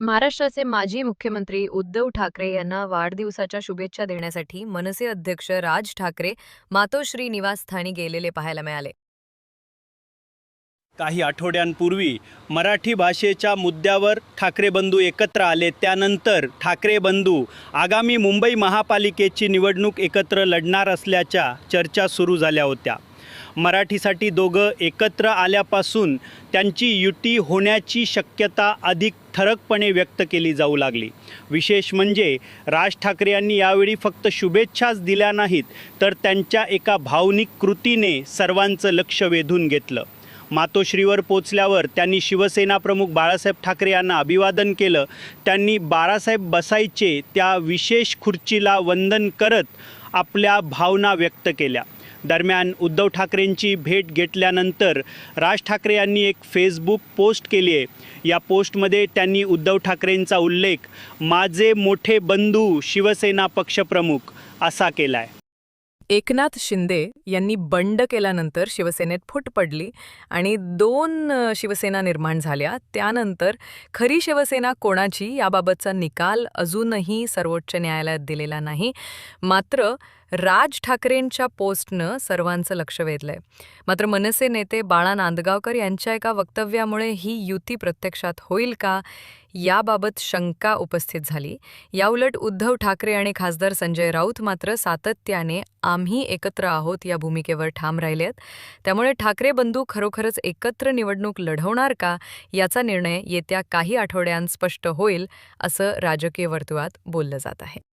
महाराष्ट्राचे माजी मुख्यमंत्री उद्धव ठाकरे यांना वाढदिवसाच्या शुभेच्छा देण्यासाठी मनसे अध्यक्ष राज ठाकरे मातोश्री निवासस्थानी गेलेले पाहायला मिळाले. काही आठवड्यांपूर्वी मराठी भाषेच्या मुद्द्यावर ठाकरे बंधू एकत्र आले. त्यानंतर ठाकरे बंधू आगामी मुंबई महापालिकेची निवडणूक एकत्र लढणार असल्याच्या चर्चा सुरू झाल्या होत्या. मराठीसाठी दोघं एकत्र आल्यापासून त्यांची युती होण्याची शक्यता अधिक ठळकपणे व्यक्त केली जाऊ लागली. विशेष म्हणजे राज ठाकरे यांनी यावेळी फक्त शुभेच्छाच दिल्या नाहीत तर त्यांच्या एका भावनिक कृतीने सर्वांचं लक्ष वेधून घेतलं. मातोश्रीवर पोचल्यावर त्यांनी शिवसेना प्रमुख बाळासाहेब ठाकरे यांना अभिवादन केलं. त्यांनी बाळासाहेब बसायचे त्या विशेष खुर्चीला वंदन करत आपल्या भावना व्यक्त केल्या. दरम्यान उद्धव ठाकरेंची भेट घेतल्यानंतर राज ठाकरे यांनी एक फेसबुक पोस्ट केली आहे. या पोस्टमध्ये त्यांनी उद्धव ठाकरेंचा उल्लेख माझे मोठे बंधू शिवसेना पक्षप्रमुख असा केला आहे एकनाथ शिंदे यांनी बंड केल्यानंतर शिवसेनेत फूट पडली आणि दोन शिवसेना निर्माण झाल्या. त्यानंतर खरी शिवसेना कोणाची याबाबतचा निकाल अजूनही सर्वोच्च न्यायालयात दिलेला नाही. मात्र राज ठाकरेंच्या पोस्टनं सर्वांचं लक्ष वेधलंय. मात्र मनसे नेते बाळा नांदगावकर यांच्या एका वक्तव्यामुळे ही युती प्रत्यक्षात होईल का याबाबत शंका उपस्थित झाली. याउलट उद्धव ठाकरे आणि खासदार संजय राऊत मात्र सातत्याने आम्ही एकत्र आहोत या भूमिकेवर ठाम राहिले आहेत त्यामुळे ठाकरे बंधू खरोखरच एकत्र निवडणूक लढवणार का याचा निर्णय येत्या काही आठवड्यांत स्पष्ट होईल असं राजकीय वर्तुळात बोललं जात आहे.